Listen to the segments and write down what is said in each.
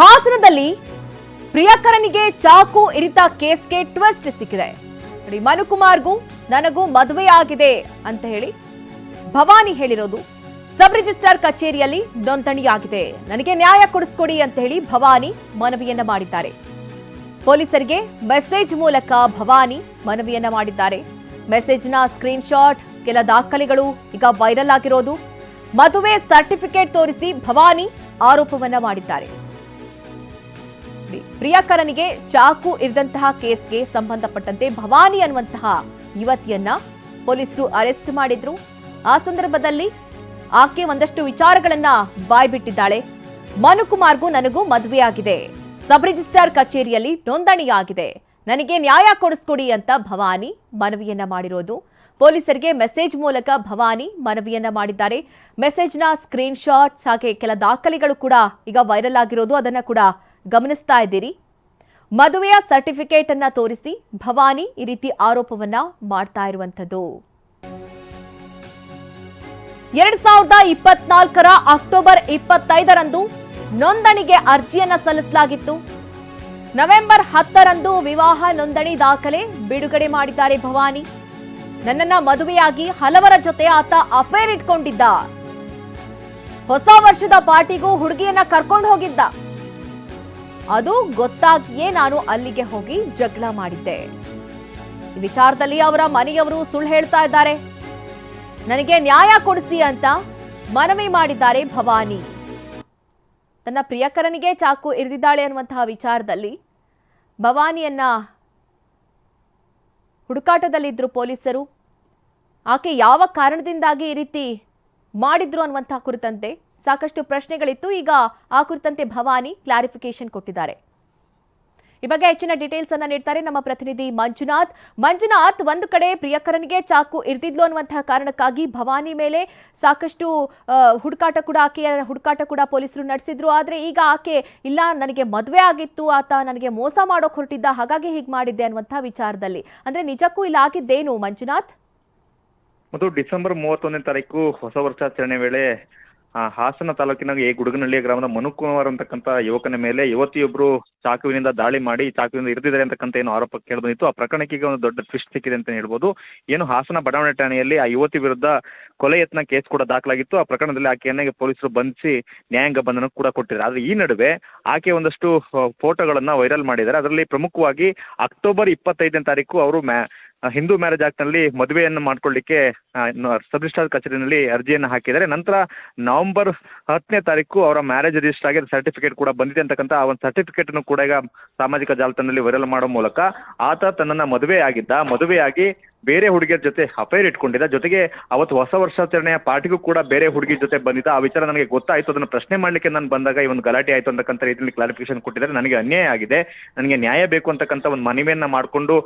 ಹಾಸನದಲ್ಲಿ ಪ್ರಿಯಕರನಿಗೆ ಚಾಕು ಇರಿತ ಕೇಸ್ಗೆ ಟ್ವಿಸ್ಟ್ ಸಿಕ್ಕಿದೆ. ನೋಡಿ, ಮನುಕುಮಾರ್ಗೂ ನನಗೂ ಮದುವೆ ಆಗಿದೆ ಅಂತ ಹೇಳಿ ಭವಾನಿ ಹೇಳಿರೋದು ಸಬ್ ರಿಜಿಸ್ಟ್ರಾರ್ ಕಚೇರಿಯಲ್ಲಿ ನೋಂದಣಿಯಾಗಿದೆ. ನನಗೆ ನ್ಯಾಯ ಕೊಡಿಸ್ಕೊಡಿ ಅಂತ ಹೇಳಿ ಭವಾನಿ ಮನವಿಯನ್ನ ಮಾಡಿದ್ದಾರೆ. ಪೊಲೀಸರಿಗೆ ಮೆಸೇಜ್ ಮೂಲಕ ಭವಾನಿ ಮನವಿಯನ್ನ ಮಾಡಿದ್ದಾರೆ. ಮೆಸೇಜ್ನ ಸ್ಕ್ರೀನ್ಶಾಟ್, ಕೆಲ ದಾಖಲೆಗಳು ಈಗ ವೈರಲ್ ಆಗಿರೋದು. ಮದುವೆ ಸರ್ಟಿಫಿಕೇಟ್ ತೋರಿಸಿ ಭವಾನಿ ಆರೋಪವನ್ನ ಮಾಡಿದ್ದಾರೆ. ನೋಡಿ, ಪ್ರಿಯಕರನಿಗೆ ಚಾಕು ಇರಿದಂತಹ ಕೇಸ್ಗೆ ಸಂಬಂಧಪಟ್ಟಂತೆ ಭವಾನಿ ಅನ್ನುವಂತಹ ಯುವತಿಯನ್ನ ಪೊಲೀಸರು ಅರೆಸ್ಟ್ ಮಾಡಿದ್ರು. ಆ ಸಂದರ್ಭದಲ್ಲಿ ಆಕೆ ಒಂದಷ್ಟು ವಿಚಾರಗಳನ್ನ ಬಾಯ್ಬಿಟ್ಟಿದ್ದಾಳೆ. ಮನುಕುಮಾರ್ಗೂ ನನಗೂ ಮದುವೆಯಾಗಿದೆ. ಸಬ್ ರಿಜಿಸ್ಟ್ರಾರ್ ಕಚೇರಿಯಲ್ಲಿ ನೋಂದಣಿಯಾಗಿದೆ. ನನಗೆ ನ್ಯಾಯ ಕೊಡಿಸ್ಕೊಡಿ ಅಂತ ಭವಾನಿ ಮನವಿಯನ್ನ ಮಾಡಿರೋದು. ಪೊಲೀಸರಿಗೆ ಮೆಸೇಜ್ ಮೂಲಕ ಭವಾನಿ ಮನವಿಯನ್ನ ಮಾಡಿದ್ದಾರೆ. ಮೆಸೇಜ್ನ ಸ್ಕ್ರೀನ್ ಶಾಟ್ಸ್ ಹಾಗೆ ಕೆಲ ದಾಖಲೆಗಳು ಕೂಡ ಈಗ ವೈರಲ್ ಆಗಿರೋದು. ಅದನ್ನ ಕೂಡ ಗಮನಿಸ್ತಾ ಇದ್ದೀರಿ. ಮದುವೆಯ ಸರ್ಟಿಫಿಕೇಟ್ ಅನ್ನ ತೋರಿಸಿ ಭವಾನಿ ಈ ರೀತಿ ಆರೋಪವನ್ನ ಮಾಡ್ತಾ ಇರುವಂಥದ್ದು. ಎರಡ್ ಸಾವಿರದ ಇಪ್ಪತ್ನಾಲ್ಕರ ಅಕ್ಟೋಬರ್ ಇಪ್ಪತ್ತೈದರಂದು ನೋಂದಣಿಗೆ ಅರ್ಜಿಯನ್ನ ಸಲ್ಲಿಸಲಾಗಿತ್ತು. ನವೆಂಬರ್ ಹತ್ತರಂದು ವಿವಾಹ ನೋಂದಣಿ ದಾಖಲೆ ಬಿಡುಗಡೆ ಮಾಡಿದ್ದಾರೆ ಭವಾನಿ. ನನ್ನನ್ನ ಮದುವೆಯಾಗಿ ಹಲವರ ಜೊತೆ ಆತ ಅಫೇರ್ ಇಟ್ಕೊಂಡಿದ್ದ. ಹೊಸ ವರ್ಷದ ಪಾರ್ಟಿಗೂ ಹುಡುಗಿಯನ್ನ ಕರ್ಕೊಂಡು ಹೋಗಿದ್ದ. ಅದು ಗೊತ್ತಾಗಿಯೇ ನಾನು ಅಲ್ಲಿಗೆ ಹೋಗಿ ಜಗಳ ಮಾಡಿದ್ದೆ. ವಿಚಾರದಲ್ಲಿ ಅವರ ಮನೆಯವರು ಸುಳ್ಳು ಹೇಳ್ತಾ ಇದ್ದಾರೆ. ನನಗೆ ನ್ಯಾಯ ಕೊಡಿಸಿ ಅಂತ ಮನವಿ ಮಾಡಿದ್ದಾರೆ ಭವಾನಿ. ತನ್ನ ಪ್ರಿಯಕರನಿಗೆ ಚಾಕು ಇರಿದಿದ್ದಾಳೆ ಅನ್ನುವಂತಹ ವಿಚಾರದಲ್ಲಿ ಭವಾನಿಯನ್ನ ಹುಡುಕಾಟದಲ್ಲಿದ್ದರು ಪೊಲೀಸರು. ಆಕೆ ಯಾವ ಕಾರಣದಿಂದಾಗಿ ಈ ರೀತಿ ಮಾಡಿದ್ರು ಅನ್ನುವಂತಹ ಕುರಿತಂತೆ ಸಾಕಷ್ಟು ಪ್ರಶ್ನೆಗಳಿತ್ತು. ಈಗ ಆ ಕುರಿತಂತೆ ಭವಾನಿ ಕ್ಲಾರಿಫಿಕೇಶನ್ ಕೊಟ್ಟಿದ್ದಾರೆ. ಈ ಬಗ್ಗೆ ಹೆಚ್ಚಿನ ಡೀಟೇಲ್ಸ್ ಅನ್ನ ನೀಡ್ತಾರೆ ನಮ್ಮ ಪ್ರತಿನಿಧಿ ಮಂಜುನಾಥ್. ಮಂಜುನಾಥ್, ಒಂದು ಕಡೆ ಪ್ರಿಯಕರನಿಗೆ ಚಾಕು ಇರ್ತಿದ್ಲು ಅನ್ನುವಂತಹ ಕಾರಣಕ್ಕಾಗಿ ಭವಾನಿ ಮೇಲೆ ಸಾಕಷ್ಟು ಹುಡುಕಾಟ ಕೂಡ ಆಕೆಯ ಹುಡುಕಾಟ ಕೂಡ ಪೊಲೀಸರು ನಡೆಸಿದ್ರು. ಆದ್ರೆ ಈಗ ಆಕೆ, ಇಲ್ಲ, ನನಗೆ ಮದುವೆ ಆಗಿತ್ತು, ಆತ ನನಗೆ ಮೋಸ ಮಾಡೋಕ್ ಹೊರಟಿದ್ದ, ಹಾಗಾಗಿ ಹೀಗೆ ಮಾಡಿದ್ದೆ ಅನ್ನುವಂತಹ ವಿಚಾರದಲ್ಲಿ. ಅಂದ್ರೆ ನಿಜಕ್ಕೂ ಇಲ್ಲ, ಆಗಿದ್ದೇನು ಮಂಜುನಾಥ್? ಮತ್ತು ಡಿಸೆಂಬರ್ ಮೂವತ್ತೊಂದನೇ ತಾರೀಕು ಹೊಸ ವರ್ಷಾಚರಣೆ ವೇಳೆ ಹಾಸನ ತಾಲೂಕಿನ ಎ ಗುಡಗನಹಳ್ಳಿ ಗ್ರಾಮದ ಮನುಕುಮಾರ್ ಅಂತಕ್ಕಂತ ಯುವಕನ ಮೇಲೆ ಯುವತಿಯೊಬ್ಬರು ಚಾಕುವಿನಿಂದ ದಾಳಿ ಮಾಡಿ ಚಾಕುವಿನಿಂದ ಇರ್ತಿದ್ದಾರೆ ಅಂತಕ್ಕಂಥ ಏನು ಆರೋಪ ಕೇಳಿಬಂದಿತ್ತು ಆ ಪ್ರಕರಣಕ್ಕೆ ಒಂದು ದೊಡ್ಡ ಟ್ವಿಸ್ಟ್ ಸಿಕ್ಕಿದೆ ಅಂತ ಹೇಳ್ಬೋದು. ಏನು ಹಾಸನ ಬಡಾವಣೆ ಠಾಣೆಯಲ್ಲಿ ಆ ಯುವತಿ ವಿರುದ್ಧ ಕೊಲೆ ಯತ್ನ ಕೇಸ್ ಕೂಡ ದಾಖಲಾಗಿತ್ತು. ಆ ಪ್ರಕರಣದಲ್ಲಿ ಆಕೆಯನ್ನ ಪೊಲೀಸರು ಬಂಧಿಸಿ ನ್ಯಾಯಾಂಗ ಬಂಧನ ಕೂಡ ಕೊಟ್ಟಿದ್ದಾರೆ. ಆದ್ರೆ ಈ ನಡುವೆ ಆಕೆ ಒಂದಷ್ಟು ಫೋಟೋಗಳನ್ನ ವೈರಲ್ ಮಾಡಿದ್ದಾರೆ. ಅದರಲ್ಲಿ ಪ್ರಮುಖವಾಗಿ ಅಕ್ಟೋಬರ್ ಇಪ್ಪತ್ತೈದನೇ ತಾರೀಕು ಅವರು ಆ, ಹಿಂದೂ ಮ್ಯಾರೇಜ್ ಆಕ್ಟ್ನಲ್ಲಿ ಮದುವೆಯನ್ನು ಮಾಡ್ಕೊಳ್ಳಿಕ್ಕೆ ಸಬ್ ರಿಜಿಸ್ಟ್ರಾರ್ ಕಚೇರಿನಲ್ಲಿ ಅರ್ಜಿಯನ್ನು ಹಾಕಿದ್ದಾರೆ. ನಂತರ ನವೆಂಬರ್ ಹತ್ತನೇ ತಾರೀಕು ಅವರ ಮ್ಯಾರೇಜ್ ರಿಜಿಸ್ಟರ್ ಆಗಿ ಸರ್ಟಿಫಿಕೇಟ್ ಕೂಡ ಬಂದಿದೆ ಅಂತಕ್ಕಂಥ ಆ ಒಂದು ಸರ್ಟಿಫಿಕೇಟ್ ಅನ್ನು ಕೂಡ ಈಗ ಸಾಮಾಜಿಕ ಜಾಲತಾಣದಲ್ಲಿ ವೈರಲ್ ಮಾಡೋ ಮೂಲಕ ಆತ ತನ್ನನ್ನು ಮದುವೆ ಆಗಿದ್ದ ಮದುವೆಯಾಗಿ ಬೇರೆ ಹುಡುಗಿಯರ ಜೊತೆ ಅಫೈರ್ ಇಟ್ಕೊಂಡಿದ್ದ. ಜೊತೆಗೆ ಅವತ್ತು ಹೊಸ ವರ್ಷಾಚರಣೆಯ ಪಾರ್ಟಿಗೂ ಕೂಡ ಬೇರೆ ಹುಡುಗಿ ಜೊತೆ ಬಂದಿದ್ದ. ಆ ವಿಚಾರ ನನಗೆ ಗೊತ್ತಾಯ್ತು. ಅದನ್ನು ಪ್ರಶ್ನೆ ಮಾಡ್ಲಿಕ್ಕೆ ನಾನು ಬಂದಾಗ ಈ ಒಂದು ಗಲಾಟೆ ಆಯ್ತು ಅಂತಕ್ಕಂಥ ರೀತಿಯಲ್ಲಿ ಕ್ಲಾರಿಫಿಕೇಶನ್ ಕೊಟ್ಟಿದ್ದಾರೆ. ನನಗೆ ಅನ್ಯಾಯ ಆಗಿದೆ. ನನಗೆ ನ್ಯಾಯ ಬೇಕು ಅಂತಕ್ಕಂಥ ಒಂದು ಮನವಿಯನ್ನ ಮಾಡಿಕೊಂಡು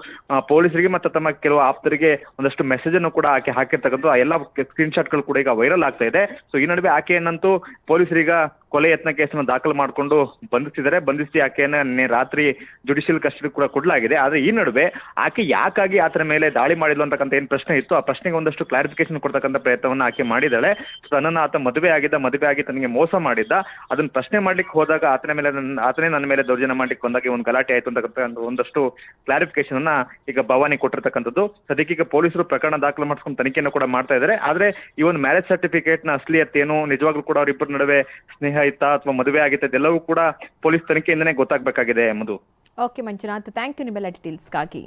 ಪೊಲೀಸರಿಗೆ ಮತ್ತು ತಮ್ಮ ಕೆಲವು ಆಪ್ತರಿಗೆ ಒಂದಷ್ಟು ಮೆಸೇಜ್ ಅನ್ನು ಕೂಡ ಆಕೆ ಹಾಕಿರ್ತಕ್ಕಂಥ ಆ ಎಲ್ಲ ಸ್ಕ್ರೀನ್ ಶಾಟ್ಗಳು ಕೂಡ ಈಗ ವೈರಲ್ ಆಗ್ತಾ ಇದೆ. ಸೊ ಈ ನಡುವೆ ಆಕೆ ಆಕೆಯನ್ನಂತೂ ಪೊಲೀಸರೀಗ ಕೊಲೆ ಯತ್ನ ಕೇಸನ್ನು ದಾಖಲು ಮಾಡಿಕೊಂಡು ಬಂಧಿಸಿದ್ದಾರೆ ಬಂಧಿಸಿ ಆಕೆಯನ್ನು ನಿನ್ನೆ ರಾತ್ರಿ ಜುಡಿಷಿಯಲ್ ಕಸ್ಟಡಿ ಕೂಡ ಕೊಡಲಾಗಿದೆ. ಆದ್ರೆ ಈ ನಡುವೆ ಆಕೆ ಯಾಕಾಗಿ ಆತನ ಮೇಲೆ ದಾಳಿ ಮಾಡಿದ್ಲು ಅಂತಕ್ಕಂಥ ಏನು ಪ್ರಶ್ನೆ ಇತ್ತು? ಆ ಪ್ರಶ್ನೆಗೆ ಒಂದಷ್ಟು ಕ್ಲಾರಿಫಿಕೇಶನ್ ಕೊಡ್ತಕ್ಕಂಥ ಪ್ರಯತ್ನವನ್ನು ಆಕೆ ಮಾಡಿದ್ದಾಳೆ. ಸೊ ಆತ ಮದುವೆ ಆಗಿದ್ದ, ಮದುವೆ ಆಗಿ ತನಗೆ ಮೋಸ ಮಾಡಿದ್ದ. ಅದನ್ನ ಪ್ರಶ್ನೆ ಮಾಡ್ಲಿಕ್ಕೆ ಹೋದಾಗ ಆತನ ಮೇಲೆ ಆತನೇ ನನ್ನ ಮೇಲೆ ದೌರ್ಜನ್ಯ ಮಾಡ್ಲಿಕ್ಕೆ ಬಂದಾಗ ಒಂದು ಗಲಾಟೆ ಆಯ್ತು ಅಂತಕ್ಕಂಥ ಒಂದಷ್ಟು ಕ್ಲಾರಿಫಿಕೇಶನ್ ಅನ್ನ ಈಗ ಭವಾನಿ ಕೊಟ್ಟಿರ್ತಕ್ಕಂಥದ್ದು. ಈಗ ಪೊಲೀಸರು ಪ್ರಕರಣ ದಾಖಲು ಮಾಡಿಸ್ಕೊಂಡು ತನಿಖೆಯನ್ನು ಕೂಡ ಮಾಡ್ತಾ ಇದ್ದಾರೆ. ಆದ್ರೆ ಈ ಒಂದು ಮ್ಯಾರೇಜ್ ಸರ್ಟಿಫಿಕೇಟ್ನ ಅಸಲಿಯತ್ ಏನು ನಿಜವಾಗ್ಲೂ ಕೂಡ ಅವರಿಬ್ಬರ ನಡುವೆ ಸ್ನೇಹ ಇತ್ತಾ ಅಥವಾ ಮದುವೆ ಆಗಿತ್ತ ಇದೆಲ್ಲವೂ ಕೂಡ ಪೊಲೀಸ್ ತನಿಖೆಯಿಂದನೇ ಗೊತ್ತಾಗಬೇಕಾಗಿದೆ ಎಂಬುದು. ಓಕೆ ಮಂಜುನಾಥ್ ಥ್ಯಾಂಕ್ ಯು ನಿಮ್ಮೆಲ್ಲ ಡೀಟೇಲ್ಸ್ಗಾಗಿ